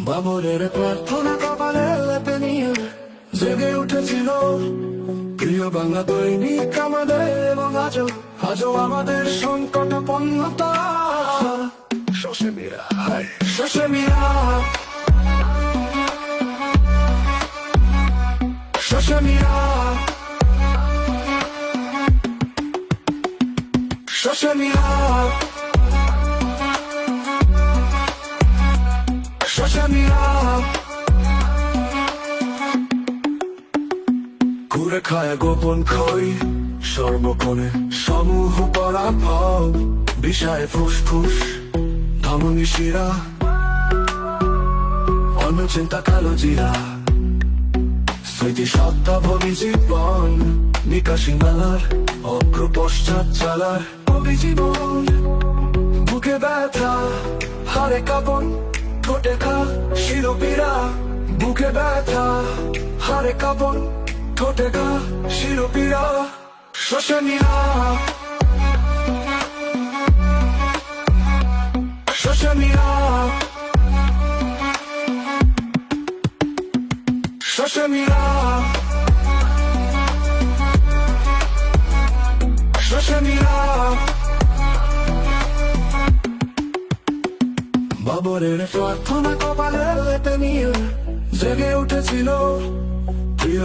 বাবরের প্রার্থনা কপালে লেপে নিয়ে জেগে উঠেছিল প্রিয় বাংলা দৈনিক আমাদের এবং আজও আজও আমাদের সংকট পণ্যতা। শশে মিরা মিরা। ঘুরে খায় গোপন খই সর্বক্ষণে সমূহ পরাভব, বিষায় ফুসফুস, ধমনী শিরা অনুচিন্তা কালো জিরা। স্মৃতি সত্তা ভবি জীবন, নিকাশি মেলার অগ্র পশ্চাৎ চালার অভিজীবন। বুকে ব্যথা হারে কাপন, ঠোঁটে খা শিরোপীরা বুকে ব্যথা হারে কাপন ঠোঁটে খা শিরোপীরা শোষণীরা। শোষণীরা। শোষণীরা। শোষণীরা। বাবরের প্রার্থনা কপালে নিয়ে জেগে উঠেছিল।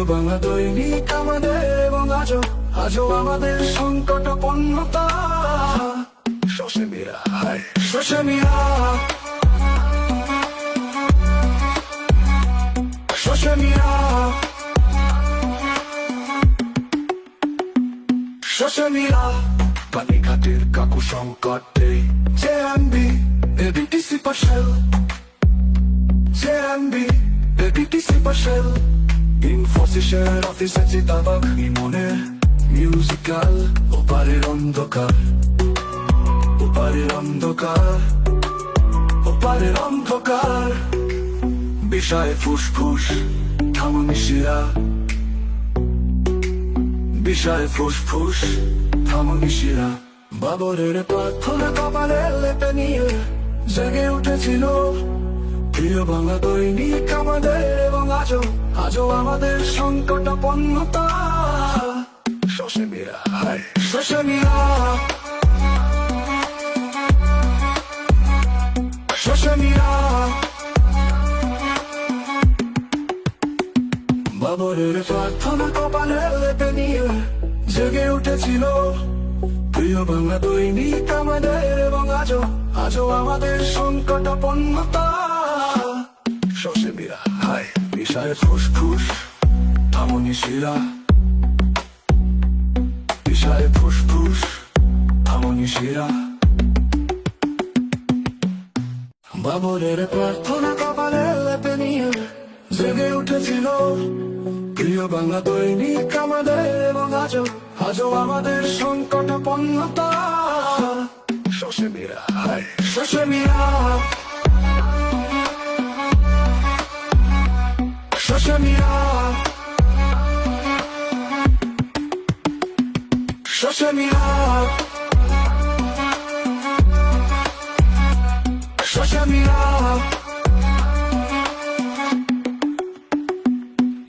বাংলা দৈনিক আমাদের এবং আজও আজও আমাদের সংকট পণ্যতা শোষে মিরা, হায় শোষে মিরা। শোষে মিরা। শোষে মিরা। পানিঘাটের কাকু সংকটে জেএমবি এবিটিসি পাশেল জেএমবি এবিটিসি পাশেল ইনফোসিসের অফিসে চিতাবাগ ইমনের মিউজিক্যাল ওপারের অন্ধকার ওপারের অন্ধকার ওপারের অন্ধকার বিষয় ফুসফুস থামনি শিরা বিষয় ফুসফুস থামনি শিরা বাবরের প্রার্থনা কপালে লেপে নিয়ে জেগে উঠেছিল প্রিয় বাংলা দৈনিক আমাদের এবং আজও আজও আমাদের সংকট পণ্যতা শোষে মিরা। শোষে মিরা। বাবরের প্রার্থনা কপালে নিয়ে জেগে উঠেছিল। প্রিয় বাংলা দৈনিক আমাদের এবং আজও আজও আমাদের মিরা হায়, বিষয় ফুসফুস থামনি শিরা। বিষয় ফুসফুস থামনি শিরা। বাবরের প্রার্থনা কপালে লেপে নিয়ে জেগে উঠেছিল প্রিয় বাংলা দৈনিক আমাদের এবং আজও আজও আমাদের সংকট পণ্যতা শশে মিরা হায় শশে মিরা মিরা শশে মিরা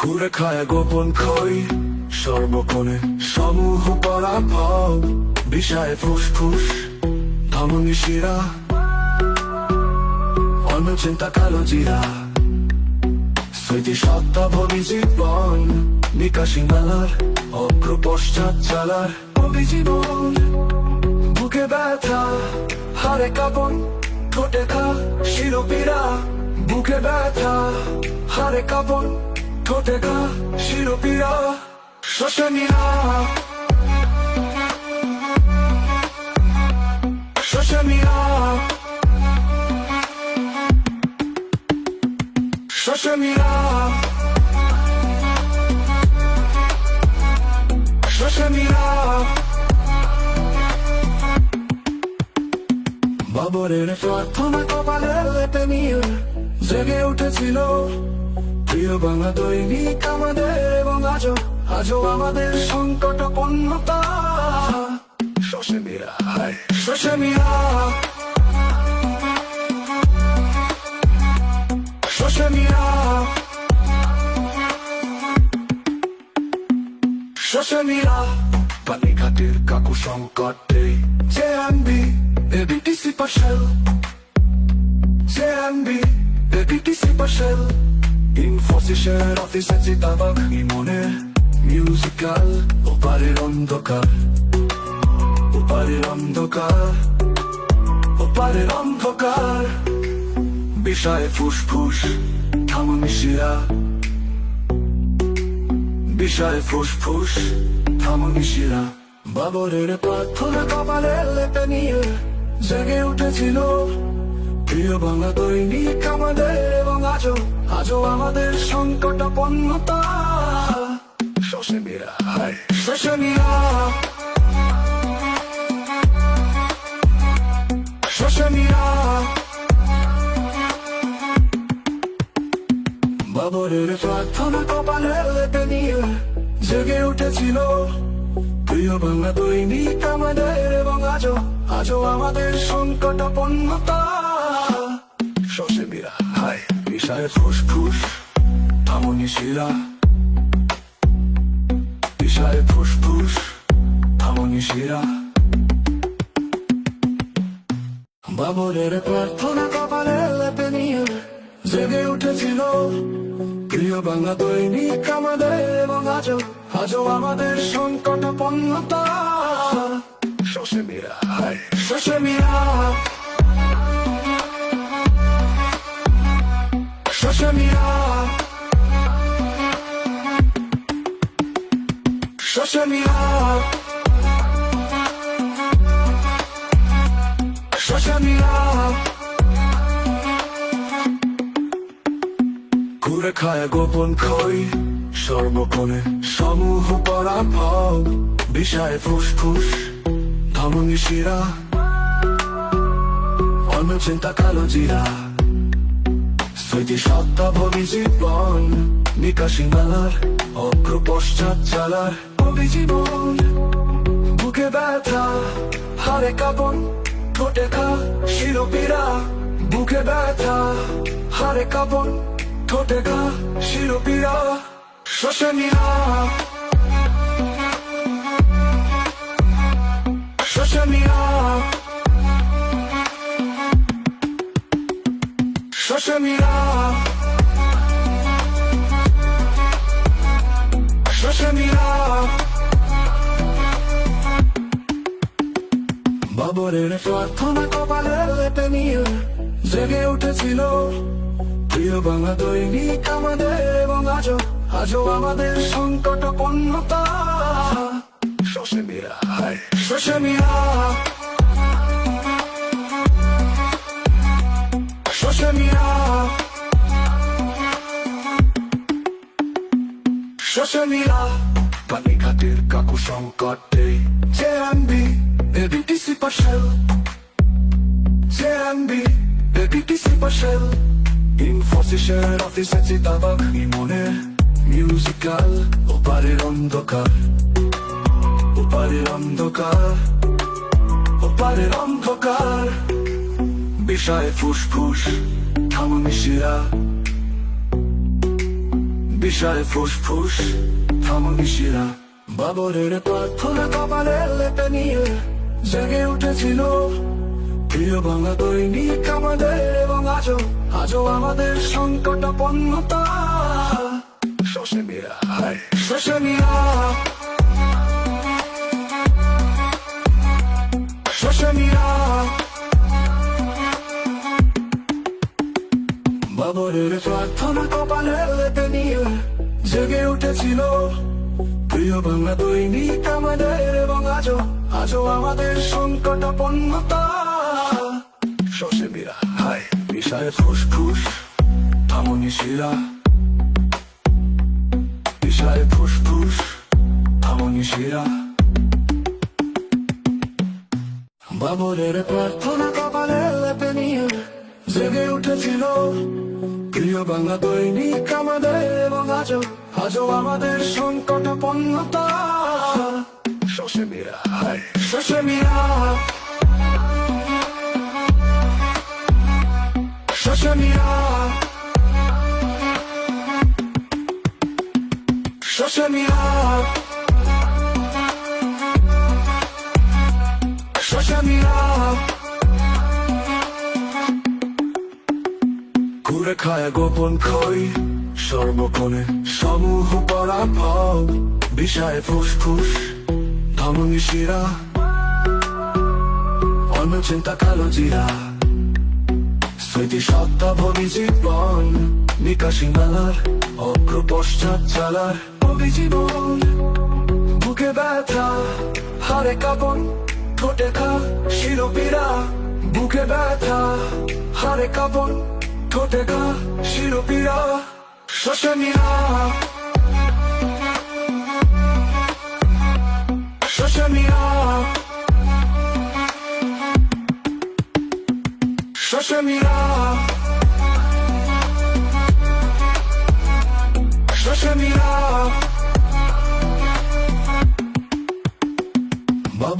ঘুরে খায় গোপন খই সর্বক্ষণে সমূহ পরাভব বিষায় ফুসফুস ধমনী শিরা অনুচিন্তা কালো জিরা স্মৃতি অগ্র পশ্চাৎ চালার বুকে ব্যথা হারে ঠোঁটে শিরোপীরা বুকে ব্যথা হারে কাপন, ঠোঁটে শিরোপীরা শোষণীরা শোষণীরা প্রার্থনা কপালে লেপে নিয়ে জেগে উঠেছিল। প্রিয় বাংলা দৈনিক আমাদের এবং আজও আজও আমাদের সংকট পণ্যতা শোষে মিরা, হায় শোষে মিরা। শোষণীরা শোষণীরা পানিঘাটের কাকু সংকটে, জে আনবি এবিটিসি পাশেল জে আনবি এবিটিসি পাশেল। ইনফোসিসের অফিসে চিতাবাগ ইমনে। ওপারের অন্ধকার। ওপারের অন্ধকার। ওপারের অন্ধকার। বিষয়ে ফুসফুস, থামনিশিরা। বিষয়ে ফুসফুস, থামনিশিরা। বাবরের প্রার্থনা কপালে লেপে নিয়ে। জেগে উঠেছিল। প্রিয় বাংলা দৈনিক আমাদের এবং আজও আজও আমাদের সংকটাপন্নতা। শোষণীরা হায় শোষণীরা শোষণীরা বাবরের প্রার্থনা কপালে লেপে নিয়ে জেগে উঠেছিল। প্রিয় বাংলা দৈনিক আমাদের এবং আজও আজও আমাদের সংকটাপন্নতা শোষে বিরা হায় বিষয়ে ফুসফুস থামনি শিরা বিষয়ে ফুসফুস থামনি শিরা বাবরের প্রার্থনা কপালে লেপে নিয়ে জেগে উঠেছিল প্রিয় বাংলা দৈনিক আমাদের এবং আজও আজও আমাদের সংকটাপন্নতা। শোষে মীরা হায়। শোষে মীরা। শোষে মীরা। শোষে মীরা। শোষে মীরা। ঘুরে খায় গোপন খই। সর্বকোণে সমূহ পরাভব, বিষয় ফুসফুস, ধমনী শিরা অন্য চিন্তা কালো জিরা। স্মৃতি সত্তা জীবন, নিকাশি নালার অগ্র পশ্চাৎ চালার অভিজীবন। বুকে ব্যথা হারে কাপন, ঠোঁটে খা শিরোপীরা বুকে ব্যথা হারে কাপন, ঠোঁটে খা শিরোপীরা শোষণীরা। শোষণীরা। শোষণীরা। শোষণীরা। বাবরের প্রার্থনা কপালে লেপে নিয়ে জেগে উঠেছিল। প্রিয় বাংলা দৈনিক আমাদের এবং আজও আজও আমাদের সংকটাপন্নতা শোষে মীরা, হায়। শোষে মীরা। শোষে মীরা। শোষে মীরা। পানিঘাটের কাকু সংকটে। আনবি এবিটিসি পাশেল আনবি এবিটিসি পাশেল ইনফোসিসের অফিসে চিতাবাগ ইমনে মিউজিক্যাল ওপারের অন্ধকার ওপারের অন্ধকার ওপারের অন্ধকার বিষয়ে ফুসফুস থামনি শিরা বিষয়ে ফুসফুস থামনি শিরা বাবরের প্রার্থনা কপালে লেপে নিয়ে জেগে উঠেছিল প্রিয় বাংলা দৈনিক আমাদের এবং আজও আজও আমাদের সংকটাপন্নতা শোষে মীরা শোষে মীরা বাবরের প্রার্থনা কপালে নিয়ে জেগে উঠেছিল। প্রিয় বাংলা দৈনিক আমাদের এবং আজও আজও আমাদের সংকটাপন্নতা শোষে মীরা হায় বিষয়ে ফুসফুস থামনি শিরা বিষয়ে ফুসফুস থামনি শিরা। বাবরের প্রার্থনা কপালে লেপে নিয়ে জেগে উঠেছিল প্রিয় বাংলা দৈনিক আমাদের এবং আজও আজও আমাদের সংকটাপন্নতা শোষে মীরা, হায় শোষে মীরা। শোষে মীরা। শোষণীয়া শোষণীয়া ঘুরে খায় গোপন খই সর্বক্ষণে সমূহ পরাভব বিষয় ফুসফুস ধমনী শিরা অন্নচিন্তা কালো জিরা স্মৃতি সত্তা ভবি জীবন নিকাশি মেলার অগ্র পশ্চাৎ চালার অভিজীবন বুকে ব্যথা হারে কাপন ঠোঁটে খা শিরোপীরা বুকে ব্যথা হারে কাপন ঠোঁটে খা শিরোপীরা শোষণীরা শোষণীরা শোষণীরা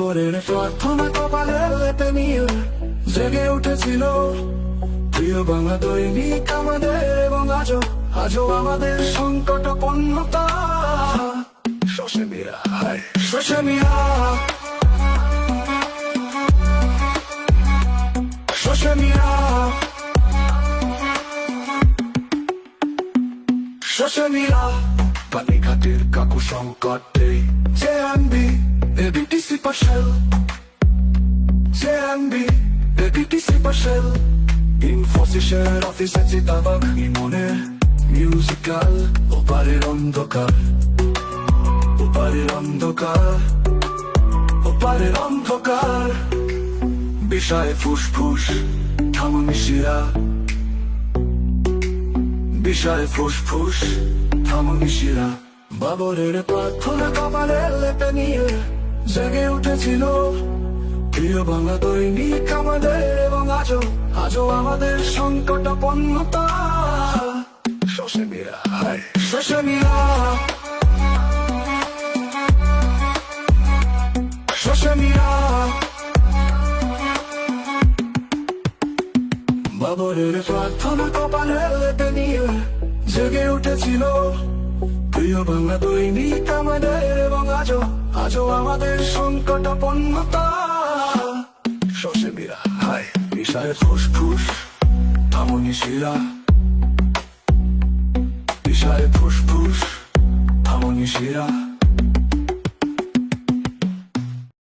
বাবরের প্রার্থনা কপালে লেপে নিয়ে জেগে উঠেছিল। প্রিয় বাংলা দৈনিক আমাদের এবং আজও আজও আমাদের সংকট পণ্যতা। শোষণীরা হায় শোষণীরা শোষণীরা শোষণীরা পানিঘাটের কাকু সংকটে যে আনবি এবিটিসি পাশেল যে আনবি এবিটিসি পাশেল ইনফোসিসের অফিসে চিতাবাগ ইমনের মিউজিক্যাল ওপারের অন্ধকার। ওপারের অন্ধকার। ওপারের অন্ধকার। বিষয় ফুসফুস থামনিশিরা বিষয় ফুসফুস থামনিশিরা বাবরের প্রার্থনা কপালে লেপে নিয়ে। জেগে উঠেছিল। প্রিয় বাংলা দৈনিক আমাদের এবং আজও আজও আমাদের সংকট পণ্যতা শোষণীরা শোষণীরা শোষণীরা বাবরের প্রার্থনা কপালে নিয়ে জেগে উঠেছিল। প্রিয় বাংলা দৈনিক আমাদের এবং আমাদের মীরা, হায় ফুসফুস থামনি শিরা। বিষয় ফুসফুস থামনি শিরা।